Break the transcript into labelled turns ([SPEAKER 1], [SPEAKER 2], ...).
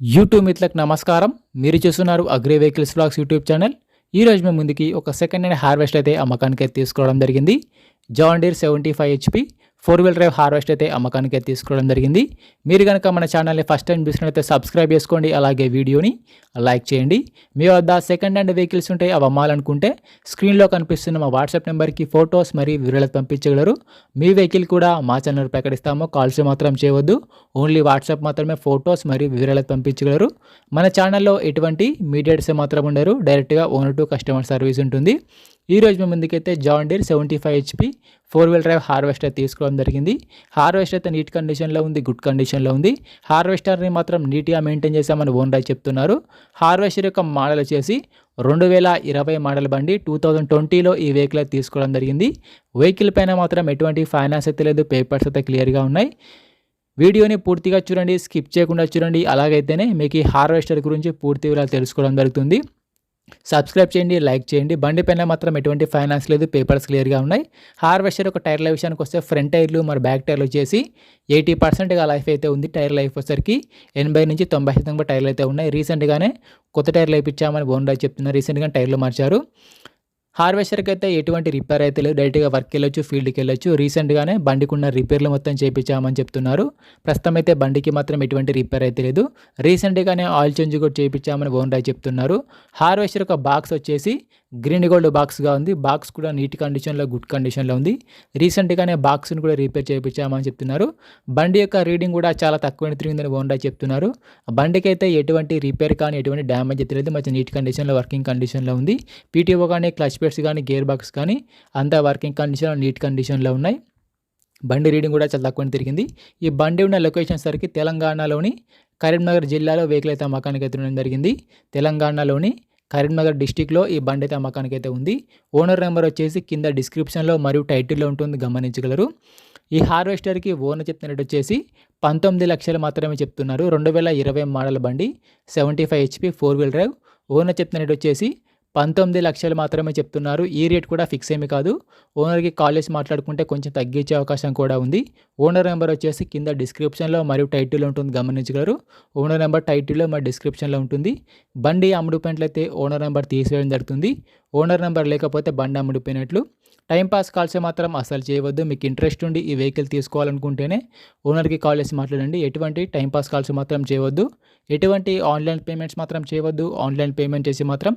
[SPEAKER 1] YouTube మిత్రులకు నమస్కారం. మీరు చూస్తున్నారు agri vehicles blogs YouTube channel. ఈ రోజు మేము ముందుకి ఒక సెకండ్ హ్యాండ్ హార్వెస్ట్ అయితే అమ్మకానికి అయితే తీసుకోవడం జరిగింది. John Deere seventy five HP four wheel drive harvest అయితే అమ్మకానికి తీసుకోవడం జరిగింది. మీరు కనుక మన ఛానల్ని ఫస్ట్ టైం చూసినట్లయితే సబ్స్క్రైబ్ చేసుకోండి అలాగే వీడియోని లైక్ చేయండి. మీ వద్ద సెకండ్ హ్యాండ్ వెహికల్స్ ఉంటాయి అవి అమ్మాలనుకుంటే స్క్రీన్లో కనిపిస్తున్న మా వాట్సాప్ నెంబర్కి ఫొటోస్ మరియు వివరాలు పంపించగలరు. మీ వెహికల్ కూడా మా ఛానల్ ప్రకటిస్తాము కాల్స్ మాత్రం చేయవద్దు. ఓన్లీ వాట్సాప్ మాత్రమే ఫొటోస్ మరియు వివరాలు పంపించగలరు. మన ఛానల్లో ఎటువంటి మీడియేట్స్ మాత్రం ఉండరు. డైరెక్ట్గా ఓనర్ టు కస్టమర్ సర్వీస్ ఉంటుంది. ఈ రోజు మేము ముందుకైతే John Deere seventy five HP four wheel drive harvester తీసుకోవడం జరిగింది. హార్వెస్టర్ అయితే నీట్ కండిషన్లో ఉంది గుడ్ కండిషన్లో ఉంది. హార్వెస్టర్ని మాత్రం నీట్గా మెయింటైన్ చేశామని ఓనర్ చెప్తున్నారు. హార్వెస్టర్ యొక్క మోడల్ వచ్చేసి రెండు వేల ఇరవై మోడల్ బండి టూ థౌజండ్ ట్వంటీలో ఈ వెహికల్ తీసుకోవడం జరిగింది. వెహికల్ పైన మాత్రం ఎటువంటి ఫైనాన్స్ అయితే లేదు పేపర్స్ అయితే క్లియర్గా ఉన్నాయి. వీడియోని పూర్తిగా చూడండి స్కిప్ చేయకుండా చూడండి. అలాగైతేనే మీకు ఈ హార్వెస్టర్ గురించి పూర్తి వివరాలు తెలుసుకోవడం జరుగుతుంది. సబ్స్క్రైబ్ చేయండి లైక్ చేయండి. బండి పైన మాత్రం ఎటువంటి ఫైనాన్స్ లేదు పేపర్స్ క్లియర్గా ఉన్నాయి. హార్వెస్టర్ ఒక టైర్ల విషయానికి వస్తే ఫ్రంట్ టైర్లు మరి బ్యాక్ టైర్లు వచ్చేసి ఎయిటీ పర్సెంట్గా లైఫ్ అయితే ఉంది టైర్ లైఫ్ వచ్చేసరికి. ఎనభై నుంచి తొంభై శాతం టైర్లు అయితే ఉన్నాయి. రీసెంట్గానే కొత్త టైర్లు వేయించామని బోన్రా చెప్తున్నారు. రీసెంట్గా టైర్లు మార్చారు. హార్వెస్టర్కి అయితే ఎటువంటి రిపేర్ అయితే లేదు. డైరెక్ట్గా వర్క్కి వెళ్ళొచ్చు ఫీల్డ్కి వెళ్ళొచ్చు రీసెంట్గానే బండికి ఉన్న రిపేర్లు మొత్తం చేయించామని చెప్తున్నారు. ప్రస్తుతం అయితే బండికి మాత్రం ఎటువంటి రిపేర్ అయితే లేదు. రీసెంట్గానే ఆయిల్ చేంజ్ కూడా చేయించామని ఓనర్ చెప్తున్నారు. హార్వెస్టర్ ఒక బాక్స్ వచ్చేసి గ్రీన్ గోల్డ్ బాక్స్గా ఉంది. బాక్స్ కూడా నీట్ కండిషన్లో గుడ్ కండిషన్లో ఉంది. రీసెంట్గానే బాక్స్ని కూడా రిపేర్ చేయించామని చెప్తున్నారు. బండి యొక్క రీడింగ్ కూడా చాలా తక్కువ తిరిగిందని ఓనర్ చెప్తున్నారు. బండికి అయితే ఎటువంటి రిపేర్ కానీ ఎటువంటి డ్యామేజ్ అయితే లేదు. మంచి నీట్ కండిషన్లో వర్కింగ్ కండిషన్లో ఉంది. పీటీఓ కానీ క్లచ్ పెట్స్ కానీ గేర్ బాక్స్ కానీ అంతా వర్కింగ్ కండిషన్ నీట్ కండిషన్లో ఉన్నాయి. బండి రీడింగ్ కూడా చాలా తక్కువ తిరిగింది. ఈ బండి ఉన్న లొకేషన్ సరికి తెలంగాణలోని కరీంనగర్ జిల్లాలో వెహికల్ అయితే అమ్మకానికి అయితే ఉండడం జరిగింది. తెలంగాణలోని కరీంనగర్ డిస్టిక్లో ఈ బండి అయితే అమ్మకానికి అయితే ఉంది. ఓనర్ నెంబర్ వచ్చేసి కింద డిస్క్రిప్షన్లో మరియు టైటిల్లో ఉంటుంది గమనించగలరు. ఈ హార్వెస్టర్కి ఓనర్ చెప్తున్నట్టు వచ్చేసి పంతొమ్మిది లక్షలు మాత్రమే చెప్తున్నారు. రెండు వేల ఇరవై మోడల్ బండి seventy five HP four wheel drive. Owner చెప్తున్నట్టు వచ్చేసి పంతొమ్మిది లక్షలు మాత్రమే చెప్తున్నారు. ఈ రేట్ కూడా ఫిక్స్ ఏమి కాదు. ఓనర్కి కాల్ చేసి మాట్లాడుకుంటే కొంచెం తగ్గించే అవకాశం కూడా ఉంది. ఓనర్ నెంబర్ వచ్చేసి కింద డిస్క్రిప్షన్లో మరియు టైటిల్ ఉంటుంది. గమనించగలరు. ఓనర్ నెంబర్ టైటిల్లో మరి డిస్క్రిప్షన్లో ఉంటుంది. బండి అమ్ముడుపోయినట్లయితే ఓనర్ నెంబర్ తీసివేయడం జరుగుతుంది. ఓనర్ నెంబర్ లేకపోతే బండి అమ్ముడిపోయినట్లు. టైంపాస్ కాల్స్ మాత్రం అసలు చేయవద్దు. మీకు ఇంట్రెస్ట్ ఉండి ఈ వెహికల్ తీసుకోవాలనుకుంటేనే ఓనర్కి కాల్ చేసి మాట్లాడండి. ఎటువంటి టైంపాస్ కాల్స్ మాత్రం చేయవద్దు. ఎటువంటి ఆన్లైన్ పేమెంట్స్ మాత్రం చేయవద్దు. ఆన్లైన్ పేమెంట్ చేసి మాత్రం